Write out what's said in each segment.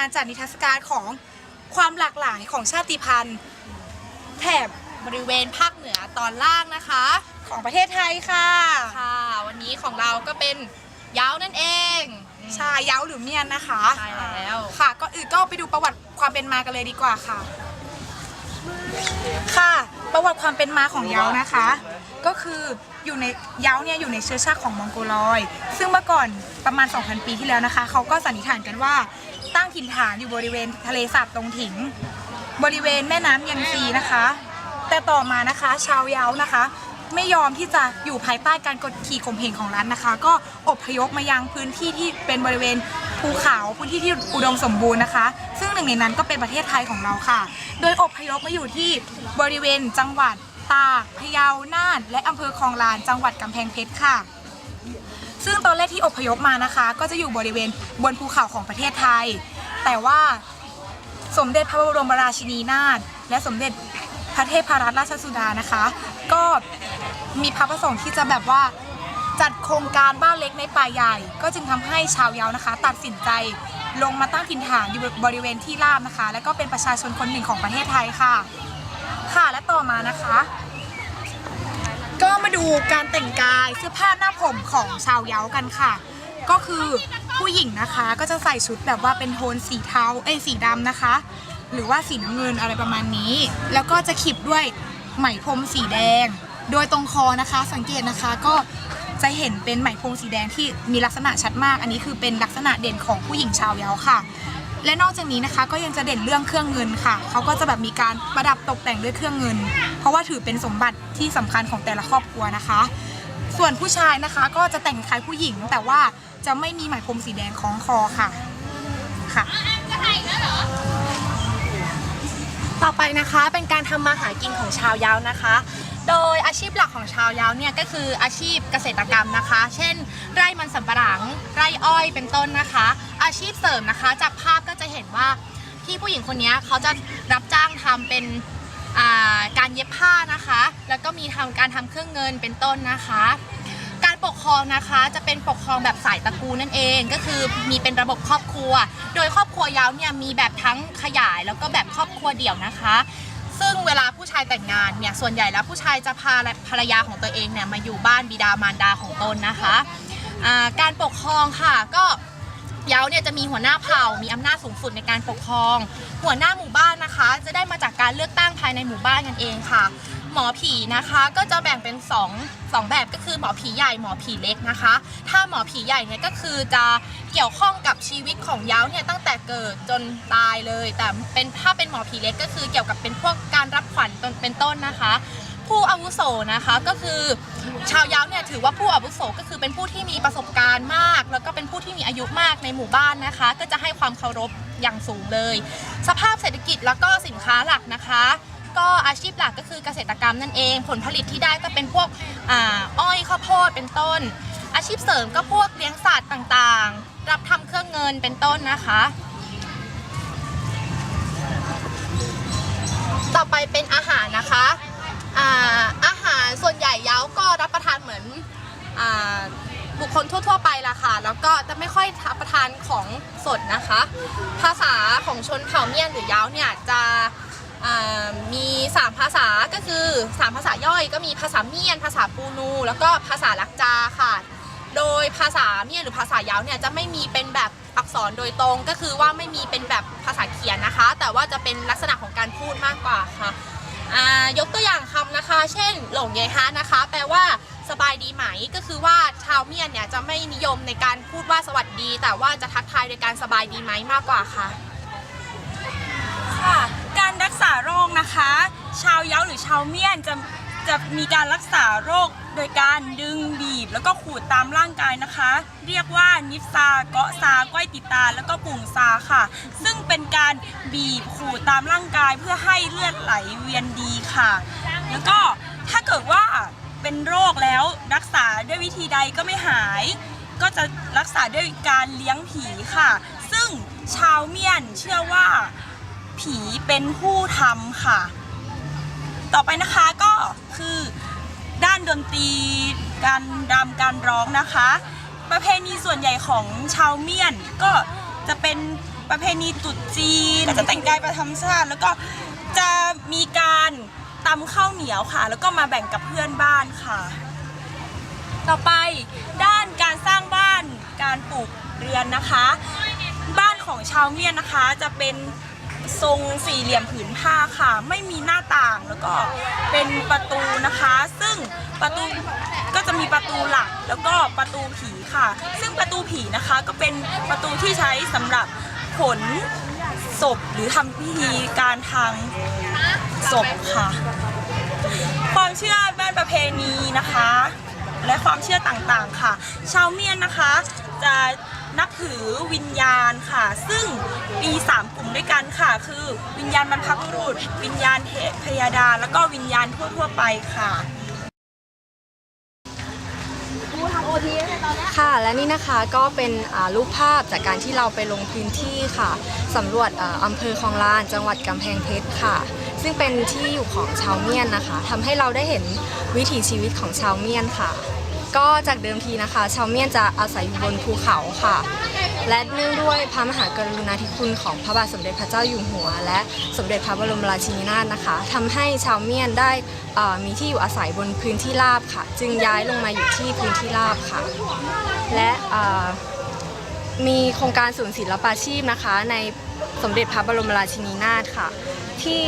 งานจัดนิทรรศการของความหลากหลายของชาติพันธุ์แถบบริเวณภาคเหนือตอนล่างนะคะ ของประเทศไทยค่ะค่ะ วันนี้ของเราก็เป็นเย้านั่นเองอืมใช่เย้าหรือเมียนนะคะใช่แล้วค่ะก็อื่นก็ไปดูประวัติความเป็นมากันเลยดีกว่าค่ะ ค่ะ ประวัติความเป็นมาของเย้านะคะ ก็คืออยู่ในเย้าเนี่ยอยู่ในเชื้อชาติของมองโกลอยด์ซึ่งเมื่อก่อนประมาณ 2,000 ปีที่แล้วนะคะ เขาก็สันนิษฐานกันว่า ตั้งถิ่นฐานอยู่บริเวณทะเลสาบตรงถิง บริเวณแม่น้ำยังซีนะคะ แต่ต่อมานะคะ ชาวเย้านะคะ ไม่ยอมที่จะอยู่ภายใต้การกดขี่ข่มเหงของรัฐนะคะ ก็อพยพมายังพื้นที่ที่เป็นบริเวณภูเขาพื้นที่ที่อุดมสมบูรณ์นะคะ ซึ่งหนึ่งในนั้นก็เป็นประเทศไทยของเราค่ะ โดยอพยพมาอยู่ที่บริเวณจังหวัดตากพะเยาน่าน และอำเภอคลองลานจังหวัดกำแพงเพชรค่ะ ซึ่งตอนแรกที่อพยพมานะคะ ก็จะอยู่บริเวณบนภูเขาของประเทศไทย แต่ว่าสมเด็จพระบรมราชินีนาถและสมเด็จพระเทพรัตนราชสุดานะคะ ก็มีพระประสงค์ที่จะแบบว่าจัดโครงการบ้านเล็กในป่าใหญ่ ก็จึงทำให้ชาวเยานะคะ ตัดสินใจลงมาตั้งถิ่นฐานอยู่บริเวณที่ราบนะคะ และก็เป็นประชาชนคนหนึ่งของประเทศไทยค่ะ ค่ะและต่อมานะคะ ก็มาดูการแต่งกายเสื้อผ้าหน้าผมของชาวเยากันค่ะ ก็คือผู้หญิงนะคะก็จะใส่ชุดแบบว่าเป็นโทนสีเทาเอ้ยสีดำนะคะ หรือว่าสีน้ำเงินอะไรประมาณนี้ แล้วก็จะขีบด้วยไหมพรมสีแดง โดยตรงคอนะคะ สังเกตนะคะก็จะเห็นเป็นไหมพรมสีแดงที่มีลักษณะชัดมาก อันนี้คือเป็นลักษณะเด่นของผู้หญิงชาวเยาค่ะ และนอกจากนี้นะคะก็ยังจะเด่นเรื่องเครื่องเงินค่ะ เขาก็จะแบบมีการประดับตกแต่งด้วยเครื่องเงิน เพราะว่าถือเป็นสมบัติที่สำคัญของแต่ละครอบครัวนะคะ ส่วนผู้ชายนะคะก็จะแต่งคล้ายผู้หญิง แต่ว่าจะไม่มีไหมพรมสีแดงคล้องคอค่ะค่ะต่อไปนะคะเป็นการทำมาหากินของชาวยาวนะคะ โดยอาชีพหลักของชาวยาวเนี่ยก็คืออาชีพเกษตรกรรมนะคะ เช่น ไร่มันสำปะหลัง ไร่อ้อยเป็นต้นนะคะ อาชีพเสริมนะคะ จากภาพก็จะเห็นว่าพี่ผู้หญิงคนนี้เขาจะรับจ้างทำเป็นการเย็บผ้านะคะ แล้วก็มีทำการทำเครื่องเงินเป็นต้นนะคะ การปกครองนะคะจะเป็นปกครองแบบสายตระกูลนั่นเอง ก็คือมีเป็นระบบครอบครัว โดยครอบครัวยาวเนี่ยมีแบบทั้งขยายแล้วก็แบบครอบครัวเดี่ยวนะคะ ซึ่งเวลาผู้ชายแต่งงานเนี่ยส่วนใหญ่แล้วผู้ชายจะพาภรรยาของตัวเองเนี่ยมาอยู่บ้านบิดามารดาของตนนะคะะการปกครองค่ะก็เยาเนี่ยจะมีหัวหน้าเผ่ามีอำนาจสูงสุดในการปกครอง หัวหน้าหมู่บ้านนะคะ จะได้มาจากการเลือกตั้งภายในหมู่บ้านกันเองค่ะ หมอผีนะคะก็จะแบ่งเป็น2องสองแบบก็คือหมอผีใหญ่หมอผีเล็กนะคะ ถ้าหมอผีใหญ่เนี่ยก็คือจะเกี่ยวข้องกับชีวิตของย้าเนี่ยตั้งแต่เกิดจนตายเลย แต่เป็นถ้าเป็นหมอผีเล็กก็คือเกี่ยวกับเป็นพวกการรับขวัญเป็นต้นนะคะ ผู้อาวุโสนะคะก็คือ ชาวย้าเนี่ยถือว่าผู้อาวุโสก็คือเป็นผู้ที่มีประสบการณ์มาก แล้วก็เป็นผู้ที่มีอายุมากในหมู่บ้านนะคะ ก็จะให้ความเคารพอย่างสูงเลย สภาพเศรษฐกิจแล้วก็สินค้าหลักนะคะ ก็อาชีพหลักก็คือเกษตรกรรมนั่นเอง ผลผลิตที่ได้ก็เป็นพวกอ้อยข้าวโพดเป็นต้น อาชีพเสริมก็พวกเลี้ยงสัตว์ต่างๆ รับทำเครื่องเงินเป็นต้นนะคะ ต่อไปเป็นอาหารนะคะอาอาหารส่วนใหญ่ย้าก็รับประทานเหมือนอบุคคลทั่ว ๆ ไปละค่ะ แล้วก็จะไม่ค่อยรับประทานของสดนะคะ ภาษาของชนเผ่าเมียนหรือย้าเนี่ยจะ มี 3 ภาษาก็คือ 3 ภาษาย่อยก็มีภาษาเมียน ภาษาปูนู แล้วก็ภาษาลักจาค่ะ โดยภาษาเมียนหรือภาษาเย้าเนี่ยจะไม่มีเป็นแบบอักษรโดยตรงก็คือว่าไม่มีเป็นแบบภาษาเขียนนะคะ แต่ว่าจะเป็นลักษณะของการพูดมากกว่าค่ะยกตัวอย่างคำนะคะ เช่น หลงเยฮะนะคะ แปลว่าสบายดีไหม ก็คือว่าชาวเมียนเนี่ยจะไม่นิยมในการพูดว่าสวัสดี แต่ว่าจะทักทายโดยการสบายดีไหมมากกว่าค่ะ รือชาวเมียนจะจะมีการรักษาโรคโดยการดึงบีบ แล้วก็ขูดตามร่างกายนะคะ เรียกว่านิฟซาเกาะซาก้อยติดตา แล้วก็ปุ่งซาค่ะ ซึ่งเป็นการบีบขูดตามร่างกายเพื่อให้เลือดไหลเวียนดีค่ะ แล้วก็ถ้าเกิดว่าเป็นโรคแล้วรักษาด้วยวิธีใดก็ไม่หาย ก็จะรักษาด้วยการเลี้ยงผีค่ะ ซึ่งชาวเมียนเชื่อว่าผีเป็นผู้ทำค่ะ ต่อไปนะคะก็คือด้านดนตรี การรำการร้องนะคะ ประเพณีส่วนใหญ่ของชาวเมียนก็จะเป็นประเพณีตรุษจีนจะแต่งกายประจำชาติ แล้วก็จะมีการตำข้าวเหนียวค่ะ แล้วก็มาแบ่งกับเพื่อนบ้านค่ะ ต่อไปด้านการสร้างบ้านการปลูกเรือนนะคะ บ้านของชาวเมียนนะคะจะเป็น ทรงสี่เหลี่ยมผืนผ้าค่ะ ไม่มีหน้าต่างแล้วก็เป็นประตูนะคะ ซึ่งประตูก็จะมีประตูหลักแล้วก็ประตูผีค่ะ ซึ่งประตูผีนะคะก็เป็นประตูที่ใช้สำหรับขนศพหรือทำพิธีการทางศพค่ะ ความเชื่อด้านประเพณีนะคะ และความเชื่อต่างๆค่ะ ชาวเมียนนะคะจะ นับถือวิญญาณค่ะ ซึ่งมีสามกลุ่มด้วยกันค่ะ คือวิญญาณบรรพบุรุษ วิญญาณเทพยดา แล้วก็วิญญาณทั่วๆไปค่ะค่ะและนี่นะคะก็เป็นอ่ารูปภาพจากการที่เราไปลงพื้นที่ค่ะสำรวจอ่าอำเภอคลองลานจังหวัดกำแพงเพชรค่ะ ซึ่งเป็นที่อยู่ของชาวเมียนนะคะทำให้เราได้เห็นวิถีชีวิตของชาวเมียนค่ะ ก็จากเดิมทีนะคะชาวเมียนจะอาศัยอยู่บนภูเขาค่ะ และเนื่องด้วยพระมหากรุณาธิคุณของพระบาทสมเด็จพระเจ้าอยู่หัว และสมเด็จพระบรมราชินีนาถนะคะทำให้ชาวเมียนได้มีที่อยู่อาศัยบนพื้นที่ราบค่ะ จึงย้ายลงมาอยู่ที่พื้นที่ราบค่ะ และมีโครงการศูนย์ศิลปาชีพนะคะ ในสมเด็จพระบรมราชินีนาถค่ะ ที่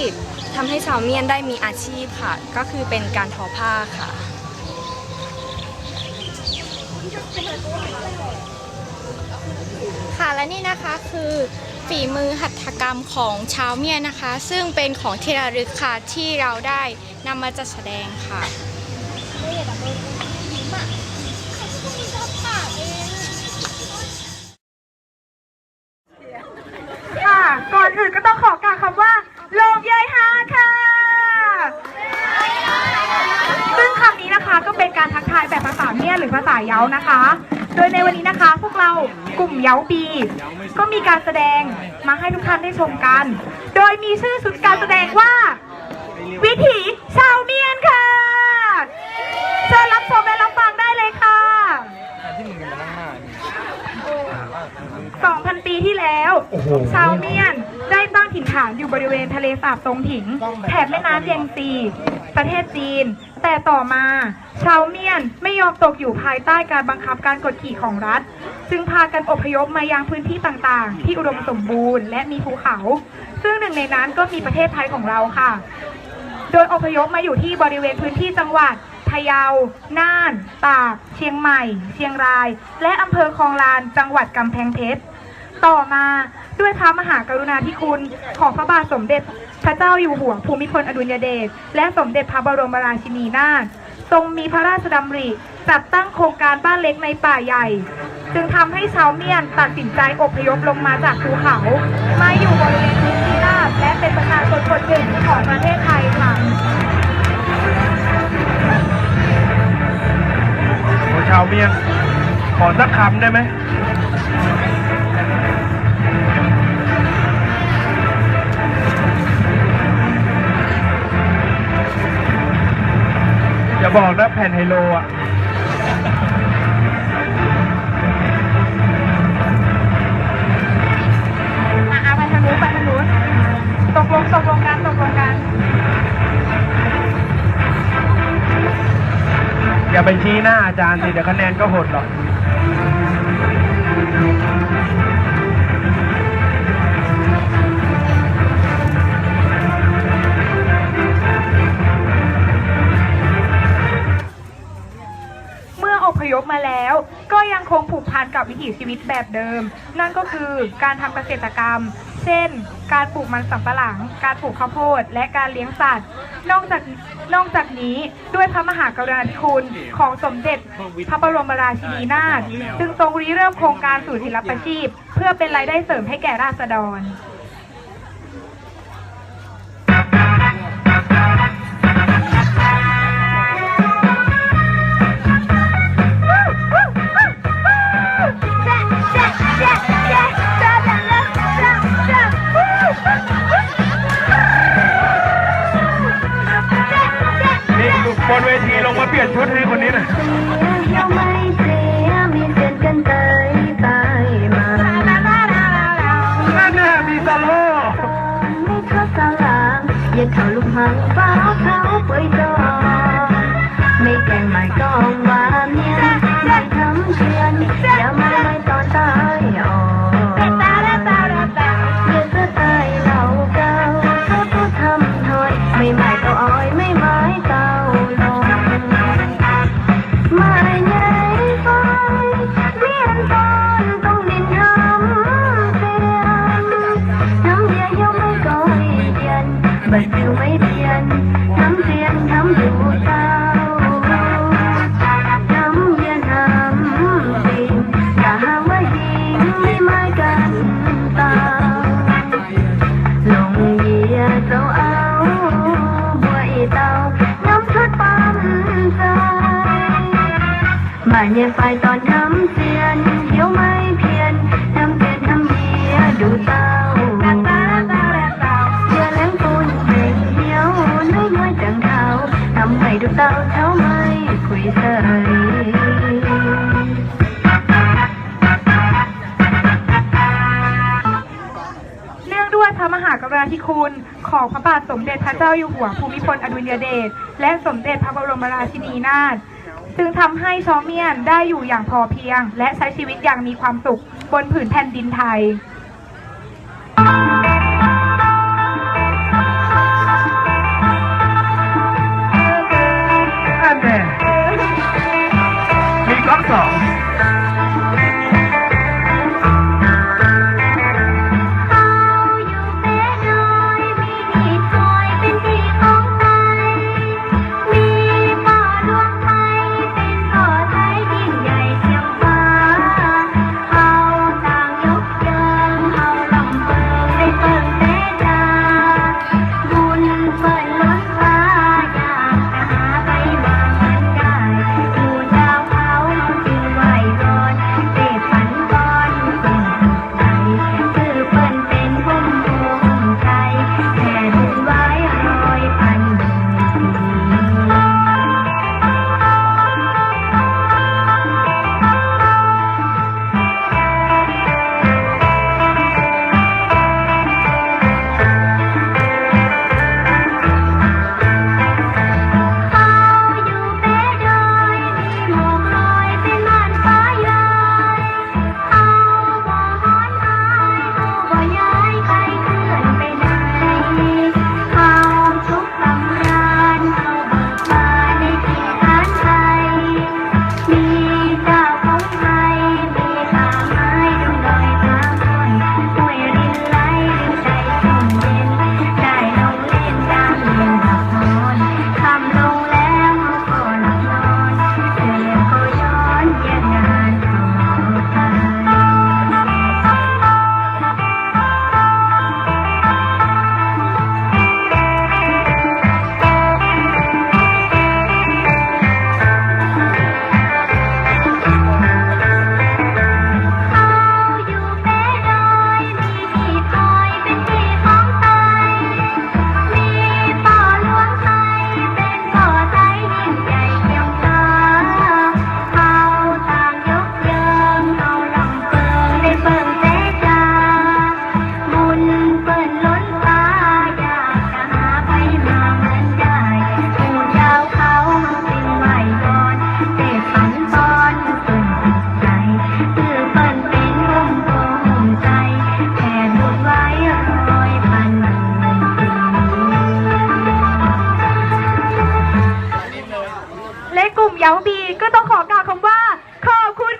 ทำให้ชาวเมียนได้มีอาชีพค่ะ ก็คือเป็นการทอผ้าค่ะ ค่ะและนี่นะคะคือฝีมือหัตถกรรมของชาวเมียนนะคะ ซึ่งเป็นของที่ระลึกค่ะที่เราได้นำมาจัดแสดงค่ะค่ะ นี้นะคะก็เป็นการทักทายแบบภาษาเมียนหรือภาษาเย้านะคะ โดยในวันนี้นะคะ พวกเรากลุ่มเย้าบีก็มีการแสดงมาให้ทุกท่านได้ชมกัน โดยมีชื่อชุดการแสดงว่า วิถีชาวเมียนค่ะเชิญรับชมและรับฟังได้เลยค่ะ 2,000 ปีที่แล้ว ชาวเมียนได้ตั้ง ถิ่นฐานอยู่บริเวณทะเลสาบตรงผิง แถบแม่น้ำเยงซี ประเทศจีน แต่ต่อมา ชาวเมียนไม่ยอมตกอยู่ภายใต้การบังคับการกดขี่ของรัฐ จึงพากันอพยพมายังพื้นที่ต่างๆ ที่อุดมสมบูรณ์และมีภูเขา ซึ่งหนึ่งในนั้นก็มีประเทศไทยของเราค่ะ โดยอพยพมาอยู่ที่บริเวณพื้นที่จังหวัดพะเยา น่าน ตาก เชียงใหม่ เชียงราย และอำเภอคลองลาน จังหวัดกำแพงเพชร ต่อมา ด้วยพระมหากรุณาธิคุณของพระบาทสมเด็จพระเจ้าอยู่หัวภูมิพลอดุลยเดชและสมเด็จพระบรมราชินีนาถทรงมีพระราชดำริจัดตั้งโครงการบ้านเล็กในป่าใหญ่ จึงทำให้ชาวเมียนตัดสินใจอพยพลงมาจากภูเขา มาอยู่บริเวณพื้นที่ราบและเป็นประชาชนคนหนึ่งของประเทศไทยค่ะโอ้ชาวเมียงขอสักคำได้ไหม บอกนะแผ่นไฮโลอะอะเอาไปทางนู้นไปทางนู้นตกลงตกลงกันตกลงกัน อย่าไปชี้หน้าอาจารย์สิเดี๋ยวคะแนนก็หดหรอก ผูกพันกับวิถีชีวิตแบบเดิม นั่นก็คือการทำเกษตรกรรม เช่น การปลูกมันสำปะหลัง การปลูกข้าวโพด และการเลี้ยงสัตว์ นอกจากนอกจากนี้ด้วยพระมหากรุณาธิคุณของสมเด็จพระบรมราชินีนาถจึงทรงริเริ่มโครงการสู่ศิลปาชีพ เพื่อเป็นรายได้เสริมให้แก่ราษฎร กับชุดให้คนนี้นะนั่นน่ะมีซาโลอย่าเข่าลุมหางฟ้า เงียไปตอนน้ำเสียนเที่ยวไม่เพียนน้ำเสียนทำเบียดูเต้าเบียแล้งปูนเป็นเที่ยวน้อยน้อยจังเท้าทำให้ดูเต้าเท้าไม่คุยเสยด้วยพระมหากราธิคุณ ของพระบาทสมเด็จพระเจ้าอยู่หัวภูมิพลอดุลยเดชและสมเด็จพระบรมราชินีนาถ จึงทำให้ชอเมียนได้อยู่อย่างพอเพียง และใช้ชีวิตอย่างมีความสุขบนผืนแผ่นดินไทยอันเน่มีก๊อกสอง หนุ่มยาวบีก็ต้องขอกล่าวคำว่า ขอบคุณ